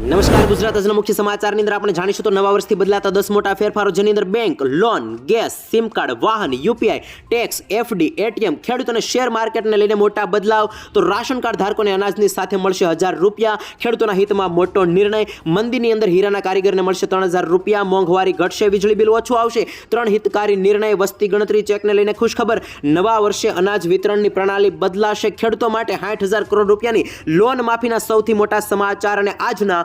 નમસ્કાર, ગુજરાત આજના મુખ્ય સમાચારની અંદર આપણે જાણીશું તો નવા વર્ષથી બદલાતા દસ મોટા ફેરફારો, જેની અંદર bank loan gas SIM card વાહન યુપીઆઈ ટેક્સ એફડી એટીએમ ખેડૂતોને શેર માર્કેટને લઈને મોટા બદલાવ. તો રાશન કાર્ડ ધારકોને અનાજની સાથે મળશે હજાર રૂપિયા. ખેડૂતોના હિતમાં મોટો નિર્ણય. મંદીની અંદર હીરાના કારીગરને મળશે ત્રણ હજાર રૂપિયા. મોંઘવારી ઘટશે, વીજળી બિલ ઓછું આવશે. ત્રણ હિતકારી નિર્ણય, વસ્તી ગણતરી ચેકને લઈને ખુશખબર. નવા વર્ષે અનાજ વિતરણની પ્રણાલી બદલાશે. ખેડૂતો માટે સાઠ હજાર કરોડ રૂપિયાની લોન માફીના સૌથી મોટા સમાચાર અને આજના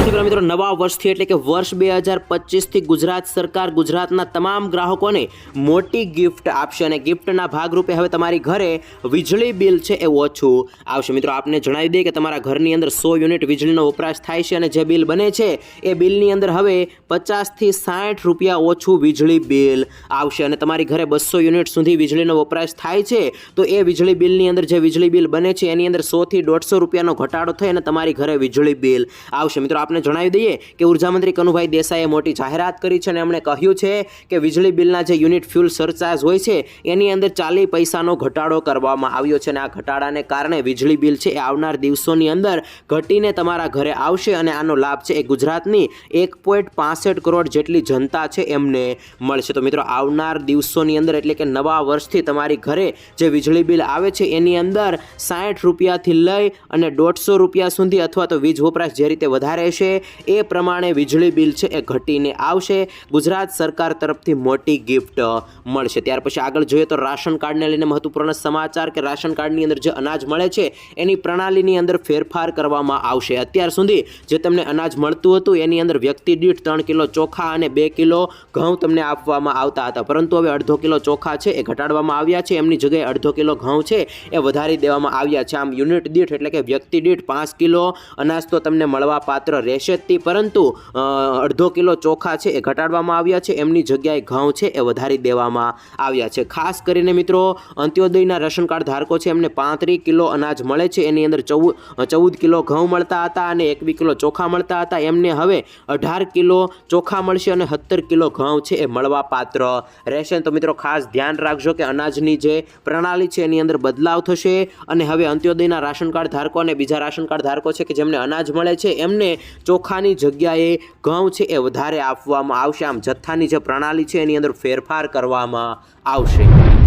સૌથી મિત્રો નવા વર્ષથી એટલે કે વર્ષ બે હજાર પચીસથી ગુજરાત સરકાર ગુજરાતના તમામ ગ્રાહકોને મોટી ગિફ્ટ આપશે અને ગિફ્ટના ભાગરૂપે હવે તમારી ઘરે વીજળી બિલ છે એ ઓછું આવશે. મિત્રો, આપને જણાવી દઈએ કે તમારા ઘરની અંદર સો યુનિટ વીજળીનો વપરાશ થાય છે અને જે બિલ બને છે એ બિલની અંદર હવે પચાસથી સાઠ રૂપિયા ઓછું વીજળી બિલ આવશે અને તમારી ઘરે બસો યુનિટ સુધી વીજળીનો વપરાશ થાય છે, તો એ વીજળી બિલની અંદર જે વીજળી બિલ બને છે એની અંદર સોથી દોઢસો રૂપિયાનો ઘટાડો થઈ અને તમારી ઘરે વીજળી બિલ આવશે. મિત્રો આપને જણાવી દઈએ કે ઉર્જામંત્રી કનુભાઈ દેસાઈએ મોટી જાહેરાત કરી છે અને એમણે કહ્યું છે કે વીજળી બિલના જે યુનિટ ફ્યુલ સરચાર્જ હોય છે, એની અંદર ચાલી પૈસાનો ઘટાડો કરવામાં આવ્યો છે અને આ ઘટાડાને કારણે વીજળી બિલ છે એ આવનાર દિવસોની અંદર ઘટીને તમારા ઘરે આવશે અને આનો લાભ છે એ ગુજરાતની એક કરોડ જેટલી જનતા છે એમને મળશે. તો મિત્રો, આવનાર દિવસોની અંદર એટલે કે નવા વર્ષથી તમારી ઘરે જે વીજળી બિલ આવે છે એની અંદર સાઠ રૂપિયાથી લઈ અને દોઢસો રૂપિયા સુધી અથવા તો વીજ વપરાશ જે રીતે વધારે છે એ પ્રમાણે વીજળી બિલ છે એ ઘટીને આવશે. ગુજરાત સરકાર તરફથી મોટી ગિફ્ટ મળશે. ત્યાર પછી આગળ જોઈએ તો રાશન કાર્ડને લઈને મહત્વપૂર્ણ સમાચાર કે રાશન કાર્ડની અંદર જે અનાજ મળે છે, એની પ્રણાલીની અંદર ફેરફાર કરવામાં આવશે. અત્યાર સુધી જે તમને અનાજ મળતું હતું, એની અંદર વ્યક્તિ દીઠ ત્રણ કિલો ચોખા અને બે કિલો ઘઉં તમને આપવામાં આવતા હતા. પરંતુ હવે અડધો કિલો ચોખા છે એ ઘટાડવામાં આવ્યા છે. એમની જગ્યાએ અડધો કિલો ઘઉં છે એ વધારી દેવામાં આવ્યા છે. આમ યુનિટ દીઠ એટલે કે વ્યક્તિ દીઠ પાંચ કિલો અનાજ તો તમને મળવા પાત્ર રહેશે પરંતુ અડધો કિલો ચોખા છે એ ઘટાડવામાં આવ્યા છે. એમની જગ્યાએ ઘઉં છે એ વધારી દેવામાં આવ્યા છે. ખાસ કરીને મિત્રો, અંત્યોદયના રેશન કાર્ડ ધારકો છે, એમને પાંત્રીસ કિલો અનાજ મળે છે. એની અંદર ચૌદ ચૌદ કિલો ઘઉં મળતા હતા અને એકવીસ કિલો ચોખા મળતા હતા. એમને હવે અઢાર કિલો ચોખા મળશે અને સત્તર કિલો ઘઉં છે એ મળવા પાત્ર રહેશે. તો મિત્રો, ખાસ ધ્યાન રાખજો કે અનાજની જે પ્રણાલી છે, એની અંદર બદલાવ થશે. અને હવે અંત્યોદયના રાશન કાર્ડ ધારકો અને બીજા રાશન કાર્ડ ધારકો છે કે જેમને અનાજ મળે છે, એમને ચોખાની જગ્યાએ ઘઉં છે એ વધારે આપવામાં આવશે. આમ જથ્થાની જે પ્રણાલી છે એની અંદર ફેરફાર કરવામાં આવશે.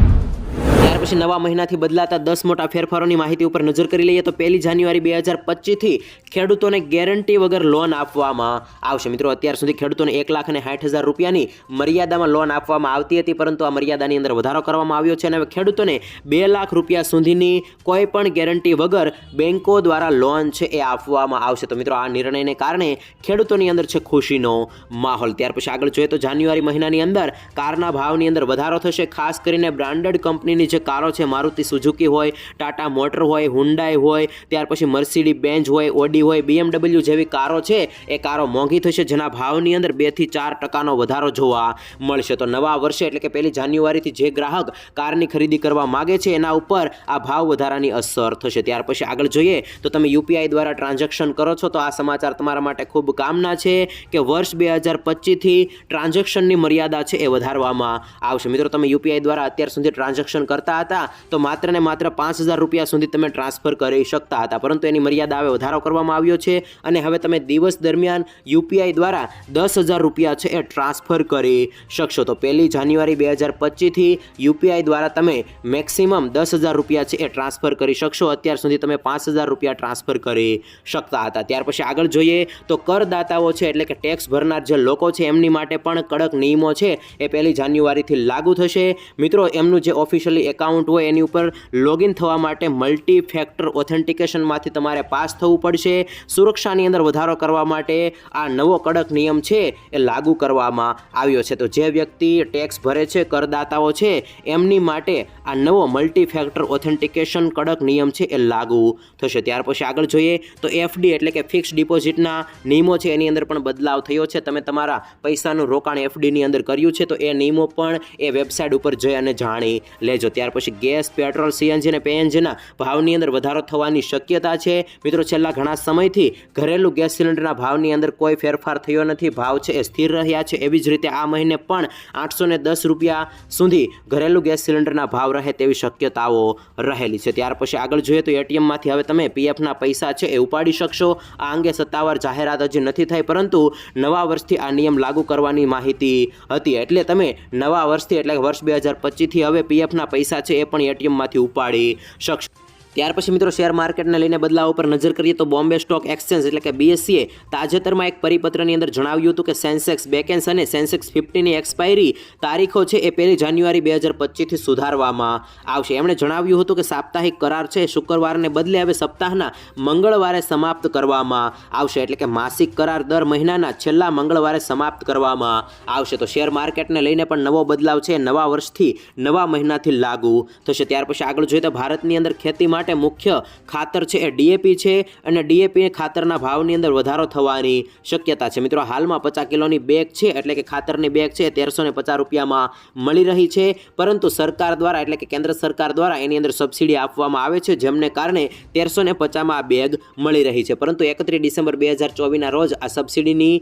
પછી નવા મહિનાથી બદલાતા દસ મોટા ફેરફારોની માહિતી ઉપર નજર કરી લઈએ તો પહેલી જાન્યુઆરી બે હજાર પચીસથી ખેડૂતોને ગેરંટી વગર લોન આપવામાં આવશે. મિત્રો, અત્યાર સુધી ખેડૂતોને એક લાખ અને સાઠ હજાર રૂપિયાની મર્યાદામાં લોન આપવામાં આવતી હતી, પરંતુ આ મર્યાદાની અંદર વધારો કરવામાં આવ્યો છે અને હવે ખેડૂતોને બે લાખ રૂપિયા સુધીની કોઈ પણ ગેરંટી વગર બેન્કો દ્વારા લોન છે એ આપવામાં આવશે. તો મિત્રો, આ નિર્ણયને કારણે ખેડૂતોની અંદર છે ખુશીનો માહોલ. ત્યાર પછી આગળ જોઈએ તો જાન્યુઆરી મહિનાની અંદર કારના ભાવની અંદર વધારો થશે, ખાસ કરીને બ્રાન્ડેડ કંપનીની જે કારો છે, મારુતિ સુઝુકી હોય, ટાટા મોટર હોય હુન્ડાઈ હોય, ત્યાર પછી મર્સિડી બેન્ચ હોય, ઓડી હોય, બીએમડબલ્યુ જેવી કારો છે, એ કારો મોંઘી થશે, જેના ભાવની અંદર બેથી ચાર ટકાનો વધારો જોવા મળશે. તો નવા વર્ષે એટલે કે પહેલી જાન્યુઆરીથી જે ગ્રાહક કારની ખરીદી કરવા માગે છે, એના ઉપર આ ભાવ વધારાની અસર થશે. ત્યાર પછી આગળ જોઈએ તો તમે યુપીઆઈ દ્વારા ટ્રાન્ઝેક્શન કરો છો, તો આ સમાચાર તમારા માટે ખૂબ કામના છે કે વર્ષ બે હજાર પચીસથી ટ્રાન્ઝેક્શનની મર્યાદા છે એ વધારવામાં આવશે. મિત્રો, તમે યુપીઆઈ દ્વારા અત્યાર સુધી ટ્રાન્ઝેક્શન કરતા હતા, તો માત્ર ને માત્ર પાંચ હજાર રૂપિયા સુધી તમે ટ્રાન્સફર કરી શકતા હતા. પરંતુ એની મર્યાદા હવે વધારો કરવામાં આવ્યો છે અને હવે તમે દિવસ દરમિયાન યુપીઆઈ દ્વારા દસ હજાર રૂપિયા છે એ ટ્રાન્સફર કરી શકશો. તો પહેલી જાન્યુઆરી બે હજાર પચીસથી યુપીઆઈ દ્વારા તમે મેક્સિમમ દસ હજાર રૂપિયા છે એ ટ્રાન્સફર કરી શકશો. અત્યાર સુધી તમે પાંચ હજાર રૂપિયા ટ્રાન્સફર કરી શકતા હતા. ત્યાર પછી આગળ જોઈએ તો કરદાતાઓ છે, એટલે કે ટેક્સ ભરનાર જે લોકો છે, એમની માટે પણ કડક નિયમો છે એ પહેલી જાન્યુઆરીથી લાગુ થશે. મિત્રો, એમનું જે ઓફિશિયલી એકાઉન્ટ હોય, એની ઉપર લોગિન થવા માટે મલ્ટી ફેક્ટર ઓથેન્ટિકેશનમાંથી તમારે પાસ થવું પડશે. સુરક્ષાની અંદર વધારો કરવા માટે આ નવો કડક નિયમ છે, એ લાગુ કરવામાં આવ્યો છે. તો જે વ્યક્તિ ટેક્સ ભરે છે, કરદાતાઓ છે, એમની માટે આ નવો મલ્ટી ફેક્ટર ઓથેન્ટિકેશન કડક નિયમ છે, એ લાગુ થશે. ત્યાર પછી આગળ જોઈએ તો એફડી એટલે કે ફિક્સ ડિપોઝિટના નિયમો છે, એની અંદર પણ બદલાવ થયો છે. તમે તમારા પૈસાનું રોકાણ એફડીની અંદર કર્યું છે, તો એ નિયમો પણ એ વેબસાઇટ ઉપર જઈ અને જાણી લેજો. ત્યાર પછી ગેસ, પેટ્રોલ સીએનજી અને પીએનજીના ભાવની અંદર વધારો થવાની શક્યતા છે. મિત્રો, છેલ્લા ઘણા સમયથી ઘરેલું ગેસ સિલિન્ડરના ભાવની અંદર કોઈ ફેરફાર થયો નથી. ભાવ છે, એ સ્થિર રહ્યા છે. એવી જ રીતે આ મહિને પણ આઠસો દસ રૂપિયા સુધી ઘરેલું ગેસ સિલિન્ડરના ભાવ રહે તેવી શક્યતાઓ રહેલી છે. ત્યાર પછી આગળ જોઈએ તો એટીએમમાંથી હવે તમે પીએફના પૈસા છે એ ઉપાડી શકશો. આ અંગે સત્તાવાર જાહેરાત હજી નથી થઈ, પરંતુ નવા વર્ષથી આ નિયમ લાગુ કરવાની માહિતી હતી. એટલે તમે નવા વર્ષથી એટલે વર્ષ બે હજાર પચીસથી હવે પીએફના પૈસા છે એ પણ એટીએમમાંથી ઉપાડી શકશો. ત્યાર પછી મિત્રો શેર માર્કેટને લઈને બદલાવ ઉપર નજર કરીએ તો બોમ્બે સ્ટોક એક્સચેન્જ એટલે કે બીએસસીએ તાજેતરમાં એક પરિપત્રની અંદર જણાવ્યું હતું કે સેન્સેક્સ બેકેન્સ અને સેન્સેક્સ ફિફ્ટીની એક્સપાયરી તારીખો છે એ પહેલી જાન્યુઆરી બે હજાર પચીસથી સુધારવામાં આવશે. એમણે જણાવ્યું હતું કે સાપ્તાહિક કરાર છે, શુક્રવારને બદલે હવે સપ્તાહના મંગળવારે સમાપ્ત કરવામાં આવશે એટલે કે માસિક કરાર દર મહિનાના છેલ્લા મંગળવારે સમાપ્ત કરવામાં આવશે. તો શેર માર્કેટને લઈને પણ નવો બદલાવ છે, નવા વર્ષથી નવા મહિનાથી લાગુ થશે. ત્યાર પછી આગળ જોઈએ તો ભારતની અંદર ખેતી માટે મુખ્ય ખાતર છે એ ડીએપી છે અને ડીએપી ખાતરના ભાવની અંદર વધારો થવાની શક્યતા છે. મિત્રો, હાલમાં પચાસ કિલોની બેગ છે એટલે કે ખાતરની બેગ છે તેરસો પચાસ રૂપિયામાં મળી રહી છે. પરંતુ સરકાર દ્વારા એટલે કે કેન્દ્ર સરકાર દ્વારા એની અંદર સબસિડી આપવામાં આવે છે, જેમને કારણે તેરસો ને પચાસમાં આ બેગ મળી રહી છે. પરંતુ એકત્રીસ ડિસેમ્બર બે હજાર ચોવીસના રોજ આ સબસિડીની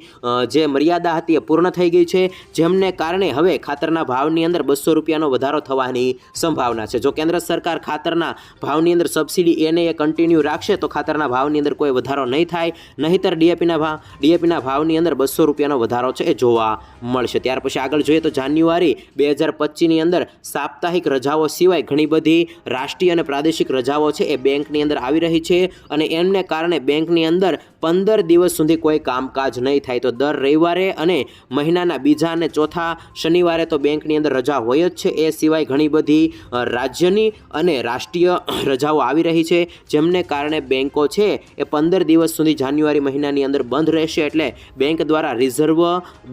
જે મર્યાદા હતી એ પૂર્ણ થઈ ગઈ છે. જેમને કારણે હવે ખાતરના ભાવની અંદર બસો રૂપિયાનો વધારો થવાની સંભાવના છે. જો કેન્દ્ર સરકાર ખાતરના ભાવની અંદર સબસિડી એને એ કન્ટિન્યુ રાખશે, તો ખાતરના ભાવની અંદર કોઈ વધારો નહીં થાય. નહીંતર ડીએપીના ભાવ ડીએપીના ભાવની અંદર બસો રૂપિયાનો વધારો છે એ જોવા મળશે. ત્યાર પછી આગળ જોઈએ તો જાન્યુઆરી બે હજાર પચીસની અંદર સાપ્તાહિક રજાઓ સિવાય ઘણી બધી રાષ્ટ્રીય અને પ્રાદેશિક રજાઓ છે એ બેંકની અંદર આવી રહી છે અને એમને કારણે બેંકની અંદર પંદર દિવસ સુધી કોઈ કામકાજ નહીં થાય. તો દર રવિવારે અને મહિનાના બીજા અને ચોથા શનિવારે તો બેંકની અંદર રજા હોય જ છે. એ સિવાય ઘણી બધી રાજ્યની અને રાષ્ટ્રીય રજાઓ આવી રહી છે, જેમને કારણે બેંકો છે એ પંદર દિવસ સુધી જાન્યુઆરી મહિનાની અંદર બંધ રહેશે એટલે બેંક દ્વારા રિઝર્વ,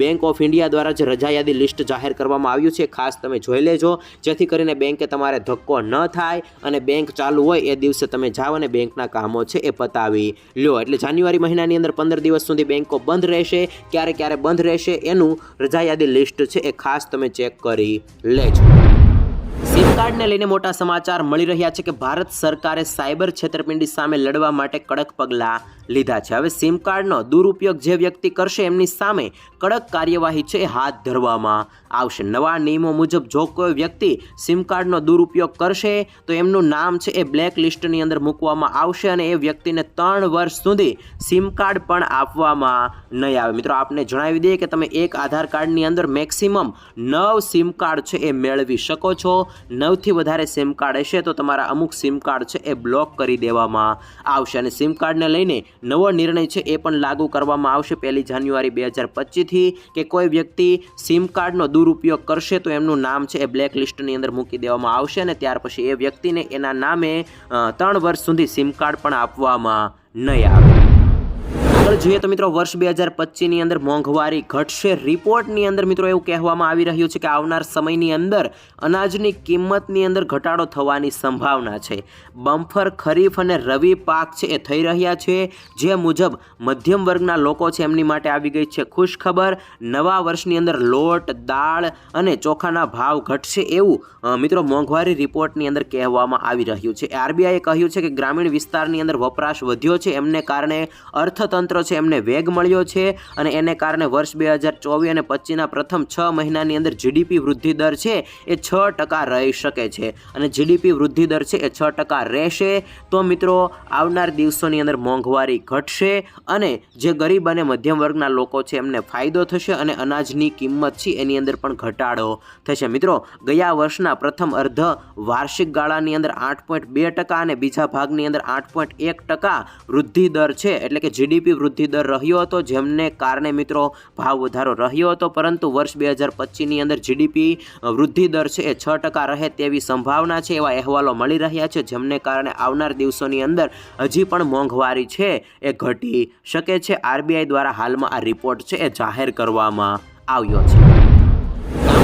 બેંક ઓફ ઇન્ડિયા દ્વારા જે રજાયાદી લિસ્ટ જાહેર કરવામાં આવ્યું છે. ખાસ તમે જોઈ લેજો, જેથી કરીને બેંકે તમારે ધક્કો ન થાય અને બેંક ચાલુ હોય એ દિવસે તમે જાઓ અને બેંકના કામો છે એ પતાવી લો એટલે જાન્યુઆરી મહિનાની અંદર પંદર દિવસ સુધી બેંકો બંધ રહેશે, ક્યારે ક્યારે બંધ રહેશે એનું રજાયાદી લિસ્ટ છે એ ખાસ તમે ચેક કરી લેજો. કાર્ડને લઈને મોટા સમાચાર મળી રહ્યા છે કે ભારત સરકારે સાયબર છેતરપિંડી સામે લડવા માટે કડક પગલાં લીધા છે. હવે સિમ કાર્ડનો દુરુપયોગ જે વ્યક્તિ કરશે એમની સામે કડક કાર્યવાહી છે હાથ ધરવામાં આવશે. નવા નિયમો મુજબ જો કોઈ વ્યક્તિ સિમ કાર્ડનો દુરુપયોગ કરશે, તો એમનું નામ છે, એ બ્લેક લિસ્ટની અંદર મૂકવામાં આવશે અને એ વ્યક્તિને ત્રણ વર્ષ સુધી સિમ કાર્ડ પણ આપવામાં નહીં આવે. મિત્રો, આપને જણાવી દઈએ કે તમે એક આધાર કાર્ડની અંદર મેક્સિમમ નવ સિમ કાર્ડ છે, એ મેળવી શકો છો. નવથી વધારે સિમ કાર્ડ હશે, તો તમારા અમુક સિમ કાર્ડ છે, એ બ્લોક કરી દેવામાં આવશે. અને સિમ કાર્ડને લઈને નવો નિર્ણય છે એ પણ લાગુ કરવામાં આવશે. પહેલી જાન્યુઆરી બે હજાર પચીસથી કે કોઈ વ્યક્તિ સિમ કાર્ડનો દુરુપયોગ કરશે તો એમનું નામ છે એ બ્લેક લિસ્ટની અંદર મૂકી દેવામાં આવશે અને ત્યાર પછી એ વ્યક્તિને એના નામે ત્રણ વર્ષ સુધી સિમ કાર્ડ પણ આપવામાં નહીં આવે. આગળ જોઈએ તો મિત્રો, વર્ષ બે હજાર પચીસની અંદર મોંઘવારી ઘટશે. રિપોર્ટની અંદર મિત્રો એવું કહેવામાં આવી રહ્યું છે કે આવનાર સમયની અંદર અનાજની કિંમતની અંદર ઘટાડો થવાની સંભાવના છે. બમ્ફર, ખરીફ અને રવિ પાક છે એ થઈ રહ્યા છે. જે મુજબ મધ્યમ વર્ગના લોકો છે એમની માટે આવી ગઈ છે ખુશખબર. નવા વર્ષની અંદર લોટ, દાળ અને ચોખાના ભાવ ઘટશે એવું મિત્રો મોંઘવારી રિપોર્ટની અંદર કહેવામાં આવી રહ્યું છે. આરબીઆઈએ કહ્યું છે કે ગ્રામીણ વિસ્તારની અંદર વપરાશ વધ્યો છે. એમને કારણે અર્થતંત્ર છે, એમને વેગ મળ્યો છે અને એને કારણે વર્ષ બે હજાર ચોવીસ અને પચીસના પ્રથમ છ મહિનાની અંદર જીડીપી વૃદ્ધિ દર છે, એ છ ટકા રહી શકે છે. અને જીડીપી વૃદ્ધિ દર છે, એ છ ટકા રહેશે. તો મિત્રો, આવનાર દિવસોની અંદર મોંઘવારી ઘટશે અને જે ગરીબ અને મધ્યમ વર્ગના લોકો છે, એમને ફાયદો થશે અને અનાજની કિંમત છે, એની અંદર પણ ઘટાડો થશે. મિત્રો, ગયા વર્ષના પ્રથમ અર્ધ વાર્ષિક ગાળાની અંદર આઠ પોઈન્ટ બે ટકા અને બીજા ભાગની અંદર આઠ પોઈન્ટ એક ટકા વૃદ્ધિ દર છે, એટલે કે જીડીપી વૃદ્ધિ દર રહ્યો હતો, જેમને કારણે મિત્રો ભાવ વધારો રહ્યો હતો. પરંતુ વર્ષ બે હજાર પચીસની અંદર જીડીપી વૃદ્ધિ દર છે એ છ ટકા રહે તેવી સંભાવના છે એવા અહેવાલો મળી રહ્યા છે, જેમને કારણે આવનાર દિવસોની અંદર હજી પણ મોંઘવારી છે એ ઘટી શકે છે. આરબીઆઈ દ્વારા હાલમાં આ રિપોર્ટ છે એ જાહેર કરવામાં આવ્યો છે.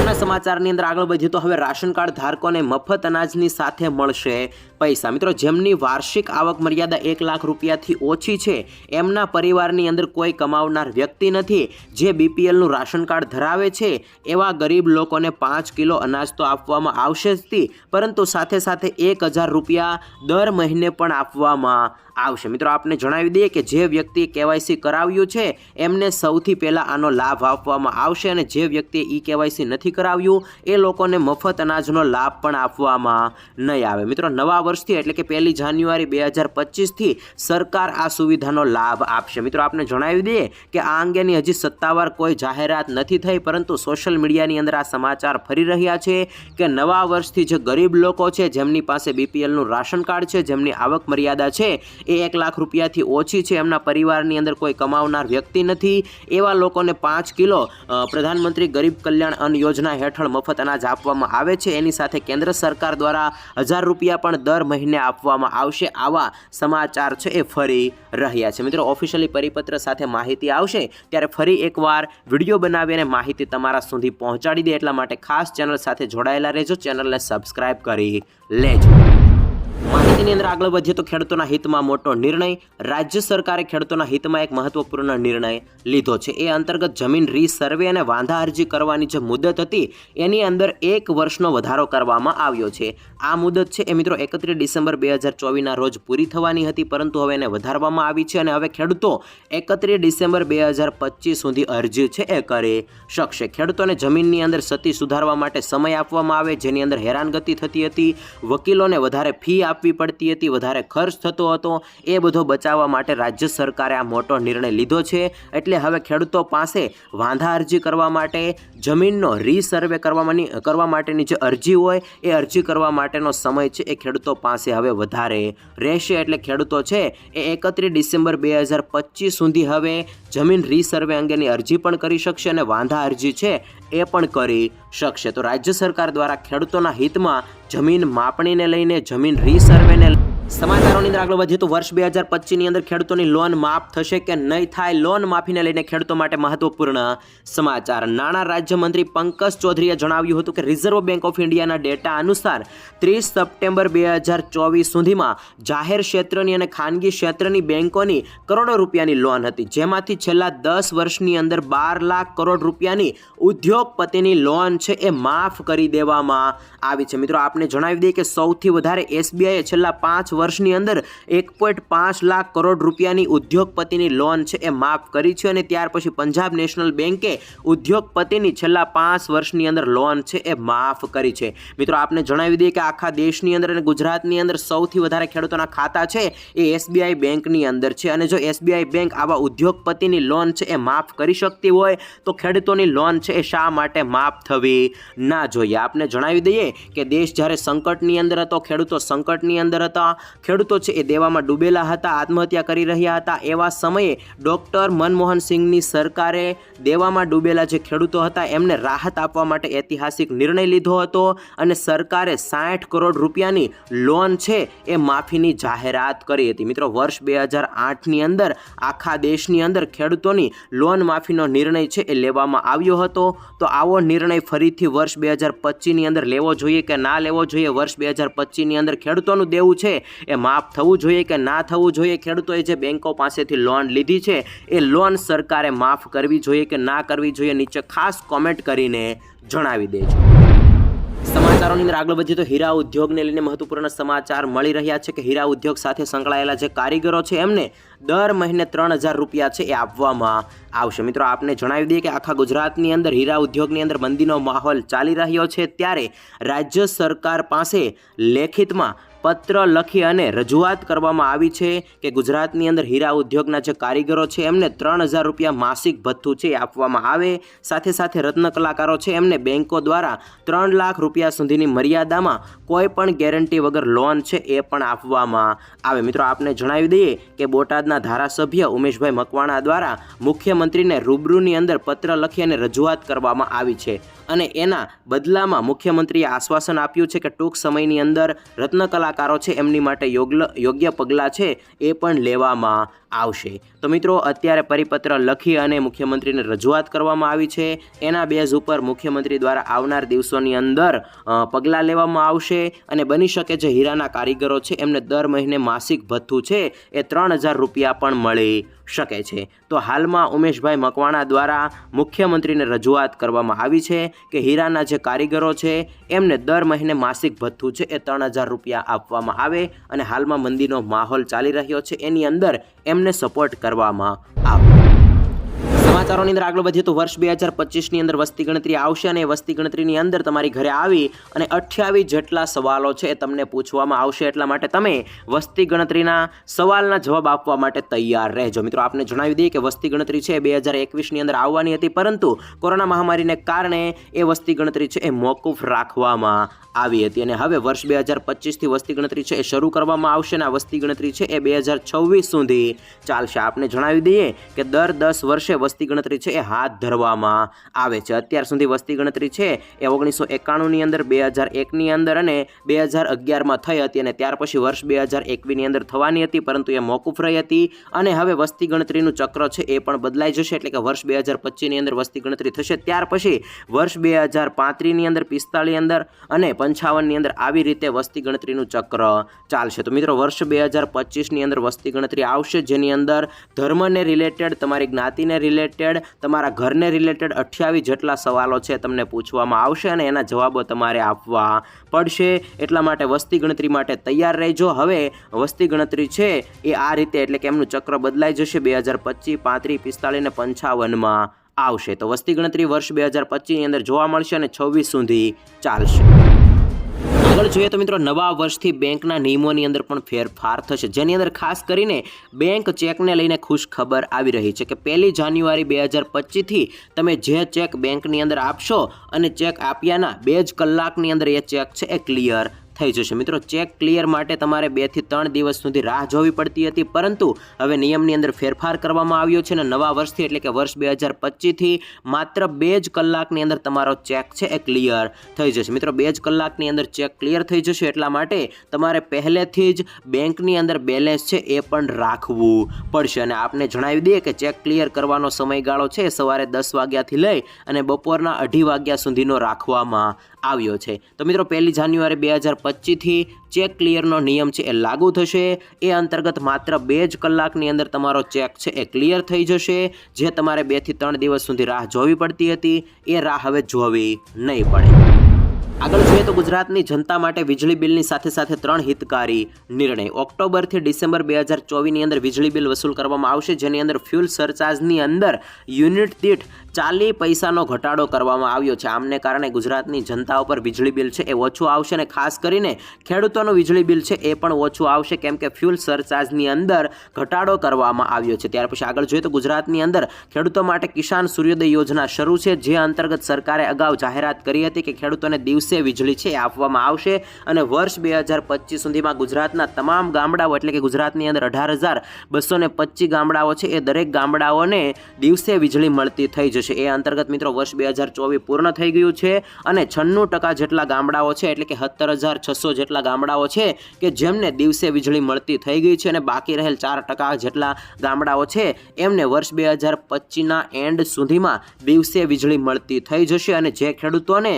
મહત્વના સમાચારની અંદર આગળ વધીએ તો હવે રાશન કાર્ડ ધારકોને મફત અનાજની સાથે મળશે. પૈસા. મિત્રો, જેમની વાર્ષિક આવક મર્યાદા એક લાખ રૂપિયાથી ઓછી છે, એમના પરિવારની અંદર કોઈ કમાવનાર વ્યક્તિ નથી. જે બીપીએલનું રાશન કાર્ડ ધરાવે છે, એવા ગરીબ લોકોને પાંચ કિલો અનાજ તો આપવામાં આવશે જ પરંતુ સાથે સાથે એક હજાર રૂપિયા દર મહિને પણ આપવામાં આવશે. મિત્રો, આપને જણાવી દઈએ કે જે વ્યક્તિએ કેવાયસી કરાવ્યું છે, એમને સૌથી પહેલાં આનો લાભ આપવામાં આવશે અને જે વ્યક્તિએ ઈ કેવાયસી નથી કરાવ્યું, એ લોકોને મફત અનાજનો લાભ પણ આપવામાં નહીં આવે. મિત્રો, નવા વર્ષથી એટલે કે પહેલી જાન્યુઆરી બે હજાર પચીસથી સરકાર આ સુવિધાનો લાભ આપશે. મિત્રો, આપને જણાવી દઈએ કે આ અંગેની હજી સત્તાવાર કોઈ જાહેરાત નથી થઈ, પરંતુ સોશિયલ મીડિયાની અંદર આ સમાચાર ફરી રહ્યા છે કે નવા વર્ષથી જે ગરીબ લોકો છે, જેમની પાસે બીપીએલનું રાશન કાર્ડ છે, જેમની આવક મર્યાદા છે એ એક લાખ રૂપિયાથી ઓછી છે. એમના પરિવારની અંદર કોઈ કમાવનાર વ્યક્તિ નથી. એવા લોકોને પાંચ કિલો પ્રધાનમંત્રી ગરીબ કલ્યાણ અન્ન યોજના હેઠળ મફત અનાજ આપવામાં આવે છે. એની સાથે કેન્દ્ર સરકાર દ્વારા હજાર રૂપિયા પણ દર મહિને આપવામાં આવશે. આવા સમાચાર છે એ ફરી રહ્યા છે. મિત્રો, ઓફિશિયલી પરિપત્ર સાથે માહિતી આવશે. ત્યારે ફરી એકવાર વીડિયો બનાવી અને માહિતી તમારા સુધી પહોંચાડી દે. એટલા માટે ખાસ ચેનલ સાથે જોડાયેલા રહેજો. ચેનલને સબસ્ક્રાઈબ કરી લેજો. માહિતીની અંદર આગળ વધીએ તો ખેડૂતોના હિતમાં મોટો નિર્ણય રાજ્ય સરકારે ખેડૂતોના હિતમાં એક મહત્વપૂર્ણ નિર્ણય લીધો છે. એ અંતર્ગત જમીન રીસર્વે અને વાંધા અરજી કરવાની જે મુદત હતી, એની અંદર એક વર્ષનો વધારો કરવામાં આવ્યો છે. આ મુદત છે એ મિત્રો એકત્રીસ ડિસેમ્બર બે હજાર ચોવીસના રોજ પૂરી થવાની હતી, પરંતુ હવે એને વધારવામાં આવી છે અને હવે ખેડૂતો એકત્રીસ ડિસેમ્બર બે હજાર પચીસ સુધી અરજી છે એ કરી શકશે. ખેડૂતોને જમીનની અંદર સતી સુધારવા માટે સમય આપવામાં આવે, જેની અંદર હેરાનગતિ થતી હતી, વકીલોને વધારે ફી આપવી પડતી હતી, વધારે ખર્ચ થતો હતો. એ બધો બચાવવા માટે રાજ્ય સરકારે આ મોટો નિર્ણય લીધો છે. એટલે હવે ખેડૂતો પાસે વાંધા અરજી કરવા માટે, જમીનનો રીસર્વે કરવાની, કરવા માટેની જે અરજી હોય, એ અરજી કરવા માટેનો સમય છે એ ખેડૂતો પાસે હવે વધારે રહેશે. એટલે ખેડૂતો છે એ એકત્રીસ ડિસેમ્બર બે હજાર પચીસ સુધી હવે જમીન રીસર્વે અંગેની અરજી પણ કરી શકશે અને વાંધા અરજી છે એ પણ કરી શકશે. તો રાજ્ય સરકાર દ્વારા ખેડૂતોના હિતમાં જમીન માપણીને લઈને જમીન રીસર્વેને સમાચારોની અંદર આગળ વધીએ તો વર્ષ બે હજાર પચીસની અંદર ખેડૂતોની લોન માફ થશે કે નહીં થાય? લોન માફીને લઈને ખેડૂતો માટે મહત્વપૂર્ણ સમાચાર. નાણાં રાજ્યમંત્રી પંકજ ચૌધરીએ જણાવ્યું હતું કે રિઝર્વ બેંક ઓફ ઇન્ડિયાના ડેટા અનુસાર ત્રીસ સપ્ટેમ્બર બે હજાર ચોવીસ સુધીમાં જાહેર ક્ષેત્રની અને ખાનગી ક્ષેત્રની બેંકોની કરોડો રૂપિયાની લોન હતી. જેમાંથી છેલ્લા દસ વર્ષની અંદર બાર લાખ કરોડ રૂપિયાની ઉદ્યોગપતિની લોન છે એ માફ કરી દેવામાં આવી છે. મિત્રો, આપને જણાવી દઈએ કે સૌથી વધારે એસબીઆઈએ છેલ્લા પાંચ વર્ષની અંદર એક પોઈન્ટ પાંચ લાખ કરોડ રૂપિયાની ઉદ્યોગપતિની લોન છે એ માફ કરી છે અને ત્યાર પછી પંજાબ નેશનલ બેન્કે ઉદ્યોગપતિની છેલ્લા પાંચ વર્ષની અંદર લોન છે એ માફ કરી છે. મિત્રો, આપને જણાવી દઈએ કે આખા દેશની અંદર અને ગુજરાતની અંદર સૌથી વધારે ખેડૂતોના ખાતા છે એ એસબીઆઈ બેંકની અંદર છે. અને જો એસબીઆઈ બેંક આવા ઉદ્યોગપતિની લોન છે એ માફ કરી શકતી હોય, તો ખેડૂતોની લોન છે એ શા માટે માફ થવી ના જોઈએ? આપને જણાવી દઈએ કે દેશ જ્યારે સંકટની અંદર હતો, ખેડૂતો સંકટની અંદર હતા ખેડૂતો છે એ દેવામાં ડૂબેલા હતા, આત્મહત્યા કરી રહ્યા હતા. એવા સમયે ડૉક્ટર મનમોહન સિંહની સરકારે દેવામાં ડૂબેલા જે ખેડૂતો હતા એમને રાહત આપવા માટે ઐતિહાસિક નિર્ણય લીધો હતો અને સરકારે સાઠ કરોડ રૂપિયાની લોન છે એ માફીની જાહેરાત કરી હતી. મિત્રો, વર્ષ બે હજાર આઠની અંદર આખા દેશની અંદર ખેડૂતોની લોન માફીનો નિર્ણય છે એ લેવામાં આવ્યો હતો. તો આવો નિર્ણય ફરીથી વર્ષ બે હજાર પચીસની અંદર લેવો જોઈએ કે ના લેવો જોઈએ? વર્ષ બે હજાર પચીસની અંદર ખેડૂતોનું દેવું છે એ માફ થવું જોઈએ કે ના થવું જોઈએ? ખેડૂતોએ જે બેન્કો પાસેથી લોન લીધી છે, એ લોન સરકારે માફ કરવી જોઈએ કે ના કરવી જોઈએ? નીચે ખાસ કોમેન્ટ કરીને જણાવી દેજો. સમાચારોની અંદર આગળ વધીએ તો હીરા ઉદ્યોગને લઈને મહત્વપૂર્ણ સમાચાર મળી રહ્યા છે કે હીરા ઉદ્યોગ સાથે સંકળાયેલા જે કારીગરો છે, એમને દર મહિને ત્રણ હજાર રૂપિયા છે એ આપવામાં આવશે. મિત્રો, આપને જણાવી દઈએ કે આખા ગુજરાતની અંદર હીરા ઉદ્યોગની અંદર મંદીનો માહોલ ચાલી રહ્યો છે. ત્યારે રાજ્ય સરકાર પાસે લેખિતમાં પત્ર લખી અને રજૂઆત કરવામાં આવી છે કે ગુજરાતની અંદર હીરા ઉદ્યોગના જે કારીગરો છે, એમને ત્રણ હજાર રૂપિયા માસિક ભથ્થું છે આપવામાં આવે. સાથે સાથે રત્ન કલાકારો છે, એમને બેન્કો દ્વારા ત્રણ લાખ રૂપિયા સુધીની મર્યાદામાં કોઈ પણ ગેરંટી વગર લોન છે એ પણ આપવામાં આવે. મિત્રો, આપને જણાવી દઈએ કે બોટાદના ધારાસભ્ય ઉમેશભાઈ મકવાણા દ્વારા મુખ્યમંત્રીને રૂબરૂની અંદર પત્ર લખી અને રજૂઆત કરવામાં આવી છે. અને એના બદલામાં મુખ્યમંત્રીએ આશ્વાસન આપ્યું છે કે ટૂંક સમયની અંદર રત્ન કલાકારો છે, એમની માટે યોગ્ય પગલાં છે, એ પણ લેવામાં આવશે. તો મિત્રો, અત્યારે પરિપત્ર લખી અને મુખ્યમંત્રીને રજૂઆત કરવામાં આવી છે. એના બેઝ ઉપર મુખ્યમંત્રી દ્વારા આવનાર દિવસોની અંદર પગલાં લેવામાં આવશે અને બની શકે જે હીરાના કારીગરો છે, એમને દર મહિને માસિક ભથ્થું છે, એ ત્રણ હજાર રૂપિયા પણ મળી શકે છે. તો હાલમાં ઉમેશભાઈ મકવાણા દ્વારા મુખ્યમંત્રીને રજૂઆત કરવામાં આવી છે કે હીરાના જે કારીગરો છે, એમને દર મહિને માસિક ભથ્થું છે, એ ત્રણ હજાર રૂપિયા આપવામાં આવે અને હાલમાં મંદીનો માહોલ ચાલી રહ્યો છે. એની અંદર એમને સપોર્ટ કરવામાં આવે સમાચારોની અંદર આગળ વધીએ તો વર્ષ બે હજાર પચીસની અંદર વસ્તી ગણતરી આવશે અને વસ્તી ગણતરીની અંદર તમારી ઘરે આવી અને અઠ્યાવીસ જેટલા સવાલો છે એ તમને પૂછવામાં આવશે. એટલા માટે તમે વસ્તી ગણતરીના સવાલના જવાબ આપવા માટે તૈયાર રહેજો. મિત્રો, આપને જણાવી દઈએ કે વસ્તી ગણતરી છે બે હજાર એકવીસની અંદર આવવાની હતી, પરંતુ કોરોના મહામારીને કારણે એ વસ્તી ગણતરી છે એ મોકૂફ રાખવામાં આવી હતી. અને હવે વર્ષ બે હજાર પચીસથી વસ્તી ગણતરી છે એ શરૂ કરવામાં આવશે અને આ વસ્તી ગણતરી છે એ બે હજાર છવ્વીસ સુધી ચાલશે. આપને જણાવી દઈએ કે દર દસ વર્ષે વસ્તી ગણતરી છે એ હાથ ધરવામાં આવે છે. અત્યાર સુધી વસ્તી ગણતરી છે એ ઓગણીસો એકાણુંની અંદર, બે હજાર એકની અંદર અને બે હજાર અગિયારમાં થઈ હતી અને ત્યાર પછી વર્ષ બે હજાર એકવીની અંદર થવાની હતી, પરંતુ એ મોકૂફ રહી હતી અને હવે વસ્તી ગણતરીનું ચક્ર છે એ પણ બદલાઈ જશે, એટલે કે વર્ષ બે હજાર પચીસની અંદર વસ્તી ગણતરી થશે. ત્યાર પછી વર્ષ બે હજાર પાંત્રીસની અંદર પિસ્તાળીસ અંદર અને પંચાવનની અંદર આવી રીતે વસ્તી ગણતરીનું ચક્ર ચાલશે. તો મિત્રો, વર્ષ બે હજાર પચીસની અંદર વસ્તી ગણતરી આવશે, જેની અંદર ધર્મને રિલેટેડ તમારી જ્ઞાતિને રિલેટેડ તમારા ઘરને રિલેટેડ અઠ્યાવીસ જેટલા સવાલો છે તમને પૂછવામાં આવશે અને એના જવાબો તમારે આપવા પડશે. એટલા માટે વસ્તી ગણતરી માટે તૈયાર રહેજો. હવે વસ્તી ગણતરી છે એ આ રીતે એટલે કે એમનું ચક્ર બદલાઈ જશે બે હજાર પચીસ, પાંત્રીસ, પિસ્તાળીસ ને પંચાવનમાં આવશે. તો વસ્તી ગણતરી વર્ષ બે હજાર પચીસની અંદર જોવા મળશે અને છવ્વીસ સુધી ચાલશે. આગળ જોઈએ તો મિત્રો, નવા વર્ષથી બેંકના નિયમોની અંદર પણ ફેરફાર થશે. જેની અંદર ખાસ કરીને બેંક ચેકને લઈને ખુશ ખબર આવી રહી છે કે પહેલી જાન્યુઆરી બે હજાર પચીસથી તમે જે ચેક બેંકની અંદર આપશો અને ચેક આપ્યાના બે જ કલાકની અંદર એ ચેક છે એ ક્લિયર થઈ જશે. મિત્રો ચેક ક્લિયર માટે તમારે બેથી ત્રણ દિવસ સુધી રાહ જોવી પડતી હતી, પરંતુ હવે નિયમની અંદર ફેરફાર કરવામાં આવ્યો છે અને નવા વર્ષથી, એટલે કે વર્ષ બે હજાર પચીસથી માત્ર બે જ કલાકની અંદર તમારો ચેક છે એ ક્લિયર થઈ જશે. મિત્રો, બે જ કલાકની અંદર ચેક ક્લિયર થઈ જશે, એટલા માટે તમારે પહેલેથી જ બેંકની અંદર બેલેન્સ છે એ પણ રાખવું પડશે. અને આપને જણાવી દઈએ કે ચેક ક્લિયર કરવાનો સમયગાળો છે સવારે દસ વાગ્યાથી લઈ અને બપોરના અઢી વાગ્યા સુધીનો રાખવામાં આવ્યો છે. તો મિત્રો, પહેલી જાન્યુઆરી બે હજાર પચીસથી ચેક ક્લિયરનો નિયમ છે એ લાગુ થશે. એ અંતર્ગત માત્ર બે જ કલાકની અંદર તમારો ચેક છે એ ક્લિયર થઈ જશે. જે તમારે બેથી ત્રણ દિવસ સુધી રાહ જોવી પડતી હતી, એ રાહ હવે જોવી નહીં પડે. આગળ જોઈએ તો ગુજરાતની જનતા માટે વીજળી બિલની સાથે સાથે ત્રણ હિતકારી નિર્ણય. ઓક્ટોબરથી ડિસેમ્બર બે હજાર ચોવીસની અંદર વીજળી બિલ વસૂલ કરવામાં આવશે. જેની અંદર ફ્યુલ સરચાર્જની અંદર યુનિટ દીઠ ચાલી પૈસાનો ઘટાડો કરવામાં આવ્યો છે. આમને કારણે ગુજરાતની જનતા ઉપર વીજળી બિલ છે, એ ઓછું આવશે અને ખાસ કરીને ખેડૂતોનું વીજળી બિલ છે, એ પણ ઓછું આવશે કેમ કે ફ્યુલ સરચાર્જની અંદર ઘટાડો કરવામાં આવ્યો છે. ત્યાર પછી આગળ જોઈએ તો ગુજરાતની અંદર ખેડૂતો માટે કિસાન સૂર્યોદય યોજના શરૂ છે, જે અંતર્ગત સરકારે અગાઉ જાહેરાત કરી હતી કે ખેડૂતોને દિવસે વીજળી છે એ આપવામાં આવશે અને વર્ષ બે હજાર પચીસ સુધીમાં ગુજરાતના તમામ ગામડાઓ, એટલે કે ગુજરાતની અંદર અઢાર હજાર બસો ને ગામડાઓ છે, એ દરેક ગામડાઓને દિવસે વીજળી મળતી થઈ જશે. એ અંતર્ગત મિત્રો વર્ષ બે હજાર ચોવીસ પૂર્ણ થઈ ગયું છે અને છન્નું ટકા જેટલા ગામડાઓ છે, એટલે કે સત્તર હજાર છસો જેટલા ગામડાઓ છે કે જેમને દિવસે વીજળી મળતી થઈ ગઈ છે અને બાકી રહેલ ચાર ટકા જેટલા ગામડાઓ છે, એમને વર્ષ બે હજાર પચીસના એન્ડ સુધીમાં દિવસે વીજળી મળતી થઈ જશે અને જે ખેડૂતોને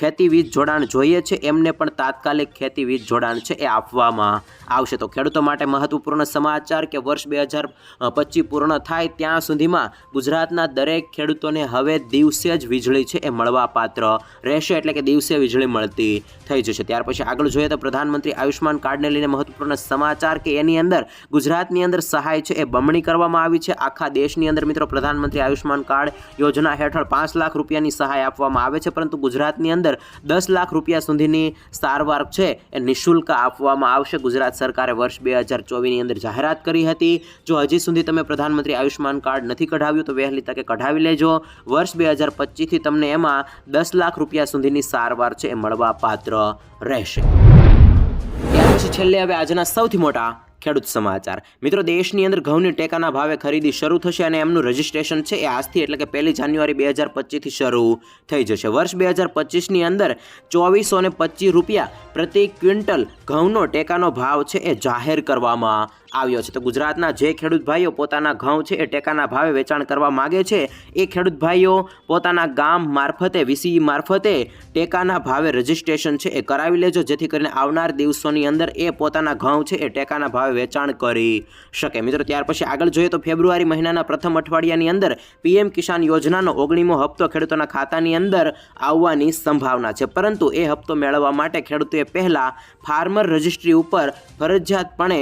ખેતી વીજ જોડાણ જોઈએ છે, એમને પણ તાત્કાલિક ખેતી વીજ જોડાણ છે એ આપવામાં આવશે. તો ખેડૂતો માટે મહત્વપૂર્ણ સમાચાર કે વર્ષ બે હજાર પૂર્ણ થાય ત્યાં સુધીમાં ગુજરાતના દરેક ખેડૂતોને હવે દિવસે જ વીજળી છે એ મળવા પાત્ર રહેશે એટલે કે દિવસે વીજળી મળતી થઈ જશે. ત્યાર પછી આગળ જોઈએ તો પ્રધાનમંત્રી આયુષ્માન કાર્ડને લઈને મહત્વપૂર્ણ સમાચાર કે એની અંદર ગુજરાતની અંદર સહાય છે એ બમણી કરવામાં આવી છે. આખા દેશની અંદર મિત્રો પ્રધાનમંત્રી આયુષ્માન કાર્ડ યોજના હેઠળ પાંચ લાખ રૂપિયાની સહાય આપવામાં આવે છે, પરંતુ ગુજરાતની અંદર દસ લાખ રૂપિયા સુધીની સારવાર છે એ નિઃશુલ્ક આપવામાં આવશે. ગુજરાત સરકારે વર્ષ બે હજાર ચોવીસની અંદર જાહેરાત કરી હતી. જો હજી સુધી તમે પ્રધાનમંત્રી આયુષ્માન કાર્ડ નથી કઢાવ્યું તો વહેલી તકે કઢાવી લેજો. વર્ષ બે હજાર પચીસથી તમને એમાં દસ લાખ રૂપિયા સુધીની સારવાર છે એ મળવા પાત્ર રહેશે. ત્યાર પછી છેલ્લે હવે આજના સૌથી મોટા ખેડૂત સમાચાર. મિત્રો, દેશની અંદર ઘઉંની ટેકાના ભાવે ખરીદી શરૂ થશે અને એમનું રજિસ્ટ્રેશન છે એ આજથી એટલે કે પહેલી જાન્યુઆરી બે હજાર પચીસથી શરૂ થઈ જશે. વર્ષ બે હજાર પચીસની અંદર ચોવીસો ને પચીસ રૂપિયા પ્રતિ ક્વિન્ટલ ઘઉંનો ટેકાનો ભાવ છે એ જાહેર કરવામાં આવ્યો છે. તો ગુજરાતના જે ખેડૂત ભાઈઓ પોતાના ઘઉં છે, એ ટેકાના ભાવે વેચાણ કરવા માગે છે, એ ખેડૂત ભાઈઓ પોતાના ગામ મારફતે વીસીઈ મારફતે ટેકાના ભાવે રજિસ્ટ્રેશન છે, એ કરાવી લેજો. જેથી કરીને આવનાર દિવસોની અંદર એ પોતાના ઘઉં છે, એ ટેકાના ભાવે વેચાણ કરી શકે. મિત્રો, ત્યાર પછી આગળ જોઈએ તો ફેબ્રુઆરી મહિનાના પ્રથમ અઠવાડિયાની અંદર પીએમ કિસાન યોજનાનો ઓગણીમો હપ્તો ખેડૂતોના ખાતાની અંદર આવવાની સંભાવના છે. પરંતુ એ હપ્તો મેળવવા માટે ખેડૂતોએ પહેલાં ફાર્મર રજિસ્ટ્રી ઉપર ફરજિયાતપણે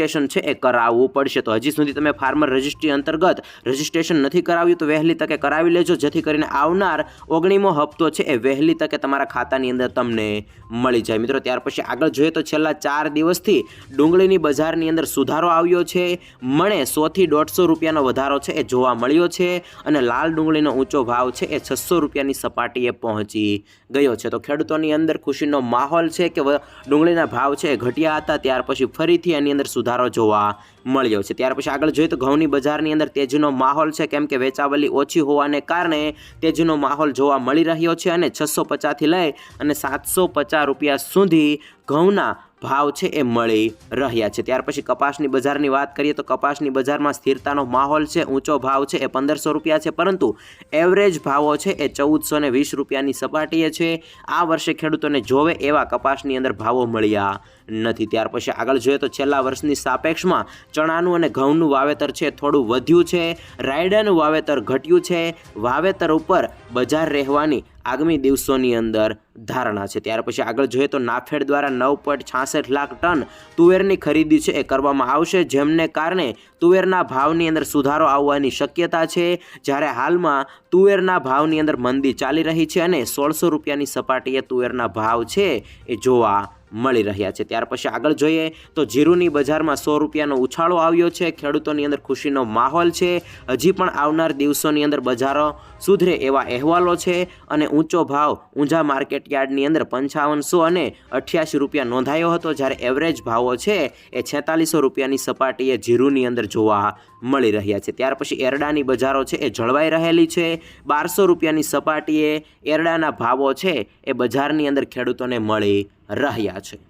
રજિસ્ટ્રેશન છે એ કરાવવું પડશે. તો હજી સુધી તમે ફાર્મર રજિસ્ટ્રી અંતર્ગત રજિસ્ટ્રેશન નથી કરાવ્યું, તો વહેલી તકે કરાવી લેજો. જેથી કરીને આવનાર ઓગણીમો હપ્તો છે એ વહેલી તકે તમારા ખાતાની અંદર તમને મળી જાય. મિત્રો, ત્યાર પછી આગળ જોઈએ તો છેલ્લા ચાર દિવસથી ડુંગળીની બજારની અંદર સુધારો આવ્યો છે. મણે સોથી દોઢસો રૂપિયાનો વધારો છે એ જોવા મળ્યો છે અને લાલ ડુંગળીનો ઊંચો ભાવ છે એ છસો રૂપિયાની સપાટીએ પહોંચી ગયો છે. તો ખેડૂતોની અંદર ખુશીનો માહોલ છે કે ડુંગળીના ભાવ છે એ ઘટ્યા હતા. ત્યાર પછી ફરીથી એની અંદર સુધારો જોવા મળ્યો છે. ત્યાર પછી આગળ જોઈએ તો ઘઉંની બજારની અંદર તેજીનો માહોલ છે. કેમ કે વેચાવલી ઓછી હોવાને કારણે તેજીનો માહોલ જોવા મળી રહ્યો છે અને છસો પચાસથી લઈ અને સાતસો પચાસ રૂપિયા સુધી ઘઉંના ભાવ છે એ મળી રહ્યા છે. ત્યાર પછી કપાસની બજારની વાત કરીએ તો કપાસની બજારમાં સ્થિરતાનો માહોલ છે, ઊંચો ભાવ છે એ પંદરસો રૂપિયા છે, પરંતુ એવરેજ ભાવો છે એ ચૌદસો ને વીસ રૂપિયાની સપાટીએ છે. આ વર્ષે ખેડૂતોને જોવે એવા કપાસની અંદર ભાવો મળ્યા નથી. ત્યાર પછી આગળ જોઈએ તો છેલ્લા વર્ષની સાપેક્ષમાં ચણાનું અને ઘઉંનું વાવેતર છે, થોડું વધ્યું છે, રાયડાનું વાવેતર ઘટ્યું છે, વાવેતર ઉપર બજાર રહેવાની આગામી દિવસોની અંદર ધારણા છે. ત્યાર પછી આગળ જોઈએ તો નાફેડ દ્વારા નવ પોઈન્ટ છાસઠ લાખ ટન તુવેરની ખરીદી છે એ કરવામાં આવશે, જેમને કારણે તુવેરના ભાવની અંદર સુધારો આવવાની શક્યતા છે. જ્યારે હાલમાં તુવેરના ભાવની અંદર મંદી ચાલી રહી છે અને સોળસો રૂપિયાની સપાટીએ તુવેરના ભાવ છે એ જોવા મળી રહ્યા છે. ત્યાર પછી આગળ જોઈએ તો જીરુની બજારમાં સો રૂપિયાનો ઉછાળો આવ્યો છે. ખેડૂતોની અંદર ખુશીનો માહોલ છે. હજી પણ આવનાર દિવસોની અંદર બજારો સુધરે એવા અહેવાલો છે અને ઊંચો ભાવ ઊંઝા માર્કેટ યાર્ડની અંદર પંચાવનસો અને અઠ્યાસી રૂપિયા નોંધાયો હતો. જ્યારે એવરેજ ભાવો છે એ છેતાલીસો રૂપિયાની સપાટીએ જીરુની અંદર જોવા મળી રહ્યા છે. ત્યાર પછી એરડાની બજારો છે એ જળવાઈ રહેલી છે. બારસો રૂપિયાની સપાટીએ એરડાના ભાવો છે એ બજારની અંદર ખેડૂતોને મળી રહ્યા છે.